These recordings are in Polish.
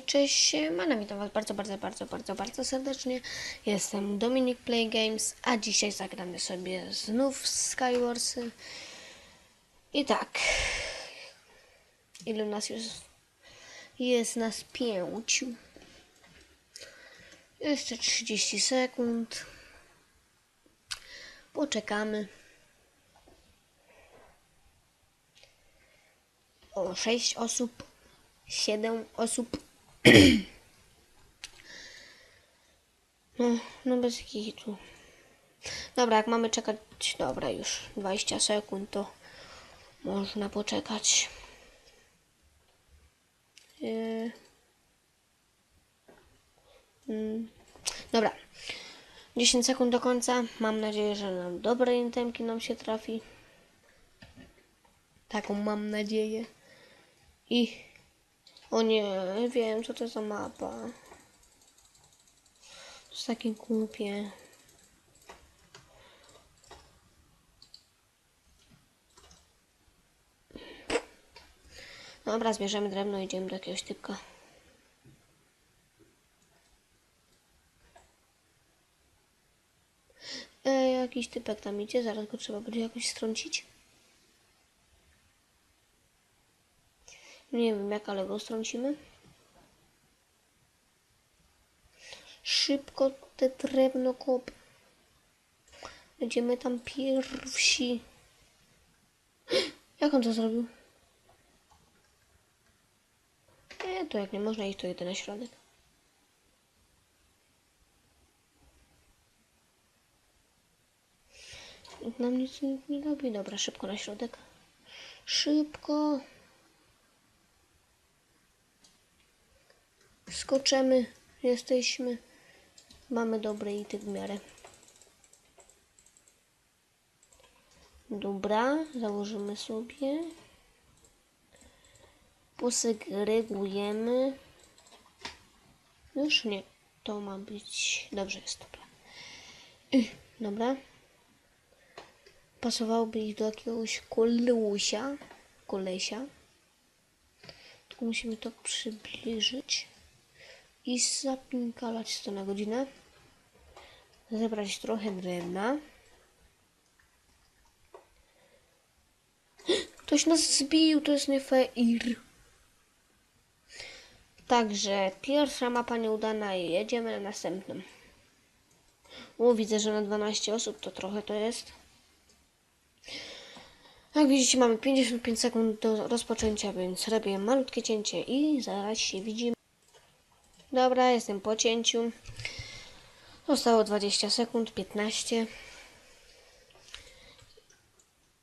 Cześć, siemano, witam was bardzo, bardzo, bardzo, bardzo, bardzo serdecznie. Jestem Dominik Play Games, a dzisiaj zagramy sobie znów w Skywarsy. I tak, ilu nas już jest nas pięciu. Jeszcze 30 sekund. Poczekamy. O, 6 osób. 7 osób. No, no bez kitu. Dobra, jak mamy czekać, dobra już 20 sekund, to można poczekać. Yy. Mm. Dobra. 10 sekund do końca. Mam nadzieję, że nam dobre intemki nam się trafi. Taką mam nadzieję. I o nie, wiem co to za mapa. To jest takie głupie. Dobra, zbierzemy drewno i idziemy do jakiegoś typka. E, jakiś typek tam idzie, zaraz go trzeba będzie jakoś strącić. Nie wiem jak, ale go strącimy. Szybko te drewno kop. Będziemy tam pierwsi. Jak on to zrobił? Nie, to jak nie można iść, to idę na środek. Nam nic nie robi. Dobra, szybko na środek. Szybko. Skoczymy. Jesteśmy. Mamy dobre ity w miarę. Dobra, założymy sobie. Posegregujemy. Już nie. To ma być. Dobrze jest, dobra. Y, Dobra. Pasowałoby ich do jakiegoś kolesia. Kolesia. Tylko musimy to przybliżyć i zapinkalać to na godzinę. Zebrać trochę drewna. Ktoś nas zbił, to jest nie fair. Także pierwsza mapa nieudana i jedziemy na następną. O, widzę, że na 12 osób to trochę to jest. Jak widzicie, mamy 55 sekund do rozpoczęcia, więc robię malutkie cięcie i zaraz się widzimy. Dobra, jestem po cięciu. Zostało 20 sekund, 15.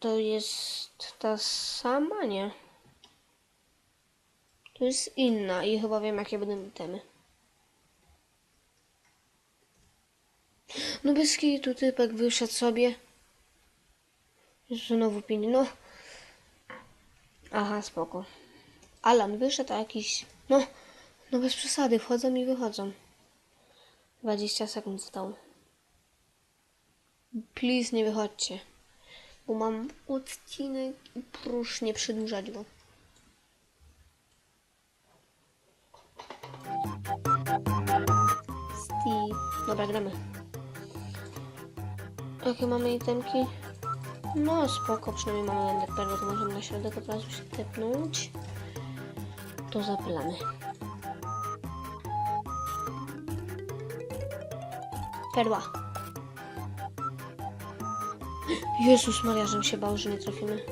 To jest ta sama, nie? To jest inna i chyba wiem, jakie będą temy. No bez tu typek wyszedł sobie. Znowu pięć, no. Aha, spoko. Alan wyszedł, a jakiś... No, no bez przesady, wchodzą i wychodzą. 20 sekund zostało. Please nie wychodźcie. Bo mam odcinek i proszę nie przedłużać go. Steve. Dobra, gramy. Jakie mamy itemki? No spoko, przynajmniej mamy Ender Pearl, to możemy na środek od razu się tepnąć. To zapylamy. Perła. Jezus Maria, żebym się bał, że nie trafimy.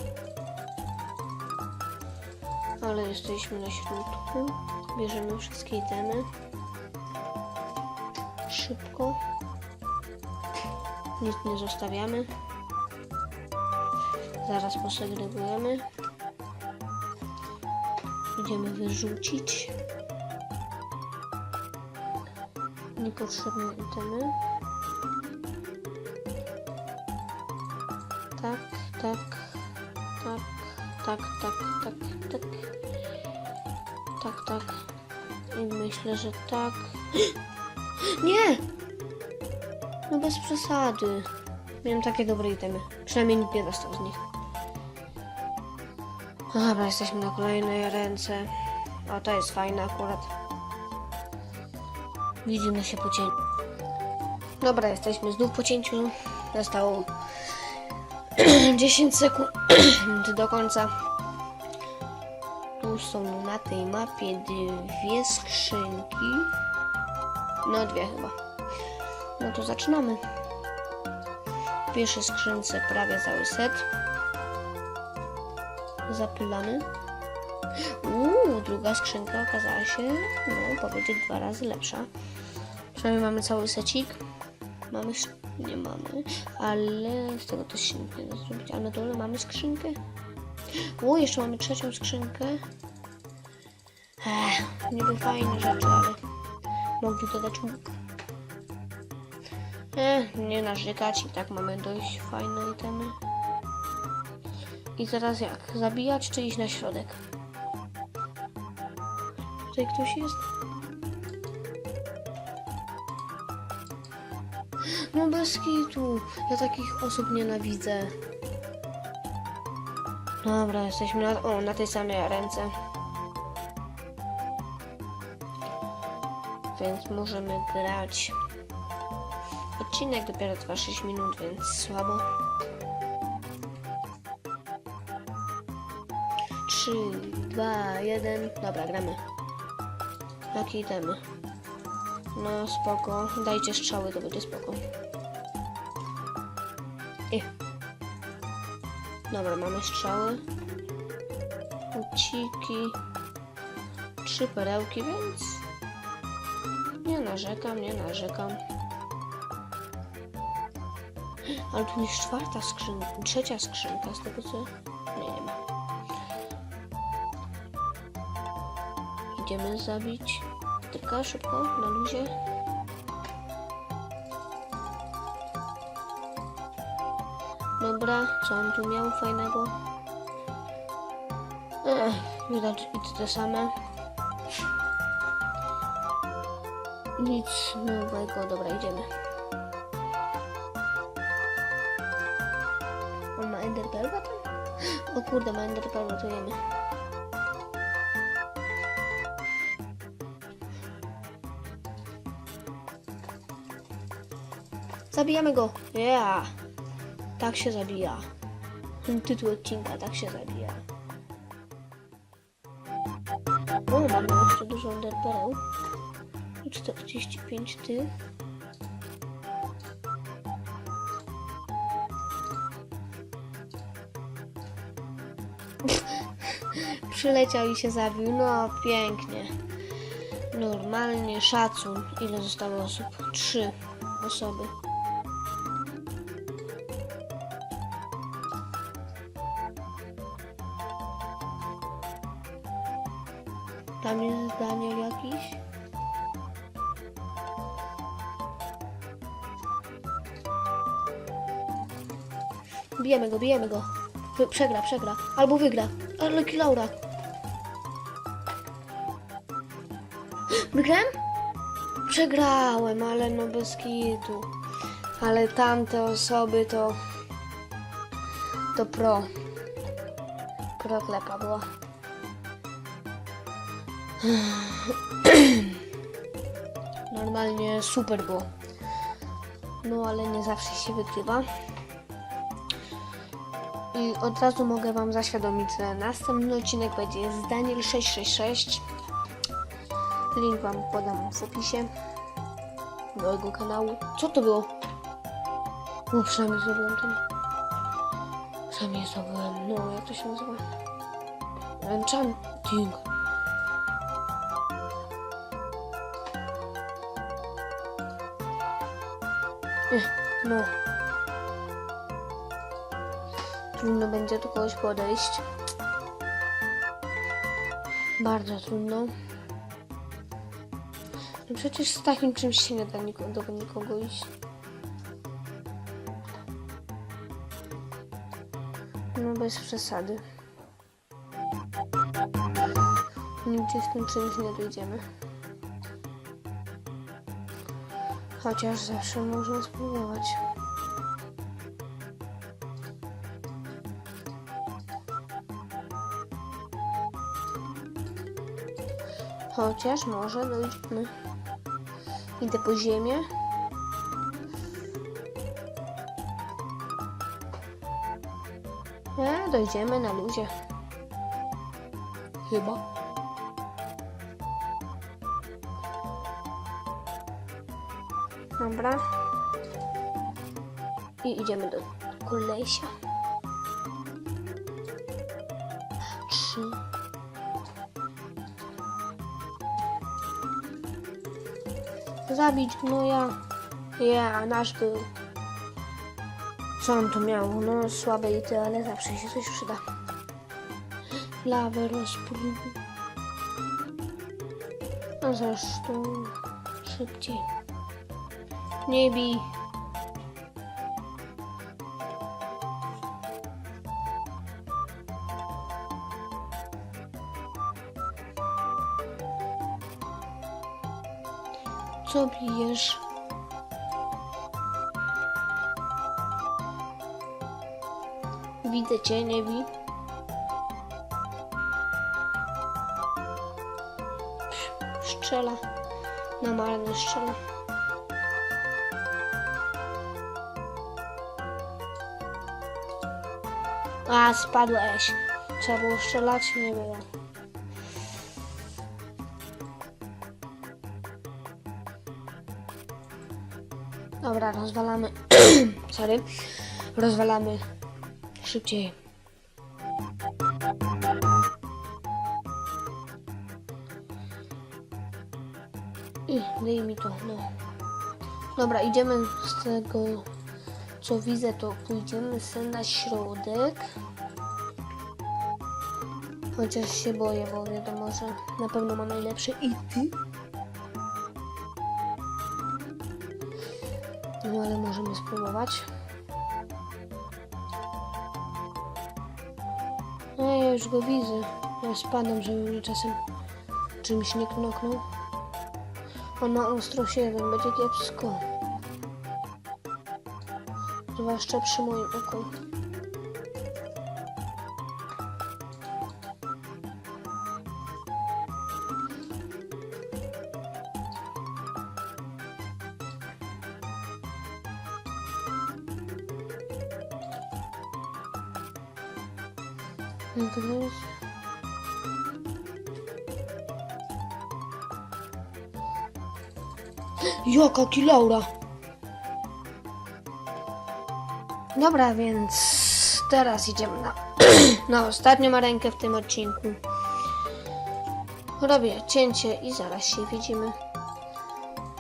Ale jesteśmy na środku. Bierzemy wszystkie itemy. Szybko. Nic nie zostawiamy. Zaraz posegregujemy. Idziemy wyrzucić. Niepotrzebne itemy. Tak, tak, tak, tak, tak, tak, tak. Tak, tak. I myślę, że tak. Nie! No bez przesady. Miałem takie dobre itemy. Przynajmniej nikt nie dostał z nich. No Dobra, jesteśmy na kolejnej ręce. A to jest fajne akurat. Widzimy się po cięciu. Dobra, jesteśmy znów po cięciu. Zostało 10 sekund do końca. Tu są na tej mapie dwie skrzynki. No dwie chyba. No to zaczynamy. W pierwszej skrzynce prawie cały set. Zapylamy. Uuu, druga skrzynka okazała się, no powiedzieć dwa razy lepsza. Przynajmniej mamy cały secik. Mamy, nie mamy, ale z tego też się nie da zrobić. A na dole mamy skrzynkę. O, jeszcze mamy trzecią skrzynkę. Ech, niby fajne rzeczy, ale mogli dodać łuk. Ech, nie narzekać, i tak mamy dość fajne itemy. I teraz jak? Zabijać czy iść na środek? Tutaj ktoś jest? No bez kitu. Ja takich osób nienawidzę. Dobra, jesteśmy na, o, na tej samej ręce. Więc możemy grać. Odcinek dopiero trwa 6 minut, więc słabo. 3, 2, 1. Dobra, gramy. Jakie itemy? No spoko. Dajcie strzały, to będzie spoko. I. Dobra, mamy strzały. Uciki. Trzy perełki, więc... Nie narzekam, nie narzekam. Ale tu jest czwarta skrzynka, trzecia skrzynka z tego co... Nie, nie ma. Idziemy zabić. Tylko szybko, na luzie. Dobra, co on tu miał fajnego? Ech, widać i te same. Nic nowego, dobra, idziemy. On ma enderpearla tam? O kurde, ma enderpearla, to Zabijamy go. Yeah. Tak się zabija. Ten tytuł odcinka, tak się zabija. O, mamy jeszcze dużo. I 45 tych. Przyleciał i się zabił. No, pięknie. Normalnie szacun. Ile zostało osób? Trzy osoby. Daniel jakiś. Bijemy go, bijemy go. Przegra, przegra. Albo wygra. Ale Laura. Wygrałem? Przegrałem, ale no bez kitu. Ale tamte osoby to... To pro. Pro klepa była. Normalnie super było. No ale nie zawsze się wygrywa. I od razu mogę Wam zaświadomić, że następny odcinek będzie z Daniel 666. Link Wam podam w opisie do jego kanału. Co to było? No przynajmniej zdobyłem ten. Przynajmniej zdobyłem. No, jak to się nazywa? Enchanting. No. Trudno będzie do kogoś podejść. Bardzo trudno. No przecież z takim czymś się nie da nikogo, do nikogo iść. No bez przesady. Nigdzie z tym czymś nie dojdziemy. Chociaż zawsze można spróbować. Chociaż może dojdziemy. Idę po ziemię. E, dojdziemy na luzie. Chyba. Dobra. I idziemy do kolesia. Trzy. Zabić gnoja. Ja, nasz był. Co on tu miał? No, słabe ity, ale zawsze się coś przyda. Lawę rozpróbuj. A zresztą szybciej. Nie. Co bijesz? Widzę cię, nie bij. Strzela. Na strzela. A, spadłeś. Trzeba było strzelać? Nie było. Dobra, rozwalamy. Sorry. Rozwalamy szybciej. I daj mi to, no. Dobra, idziemy z tego, co widzę, to pójdziemy sobie na środek. Chociaż się boję, bo wiadomo, że na pewno ma najlepsze ity. No ale możemy spróbować. No ja już go widzę. Ja spadam, żeby mnie czasem czymś nie knoknął. On ma ostro 7, będzie kiepsko. Zwłaszcza przy moim oku. Jest... Jaka kilaura! Dobra, więc teraz idziemy na, na ostatnią rękę w tym odcinku. Robię cięcie i zaraz się widzimy.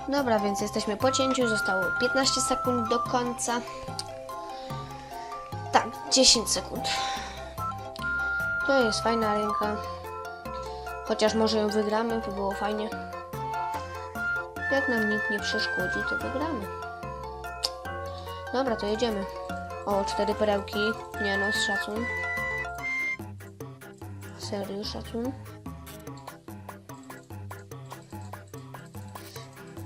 Dobra, więc jesteśmy po cięciu. Zostało 15 sekund do końca. Tak, 10 sekund. To jest fajna ręka. Chociaż może ją wygramy, by było fajnie. Jak nam nikt nie przeszkodzi, to wygramy. Dobra, to jedziemy. O, cztery perełki. Nie no, szacun. Serio, szacun.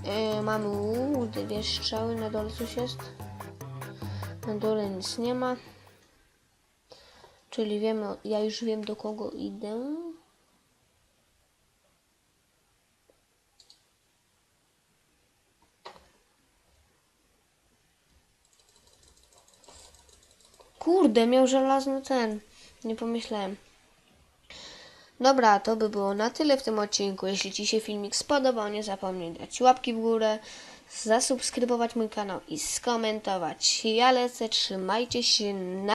Yy, mamy łuk, dwie strzały, na dole coś jest. Na dole nic nie ma. Czyli wiemy, ja już wiem do kogo idę. Kurde, miał żelazny ten. Nie pomyślałem. Dobra, to by było na tyle w tym odcinku. Jeśli Ci się filmik spodobał, nie zapomnij dać łapki w górę, zasubskrybować mój kanał i skomentować. Ja lecę, trzymajcie się na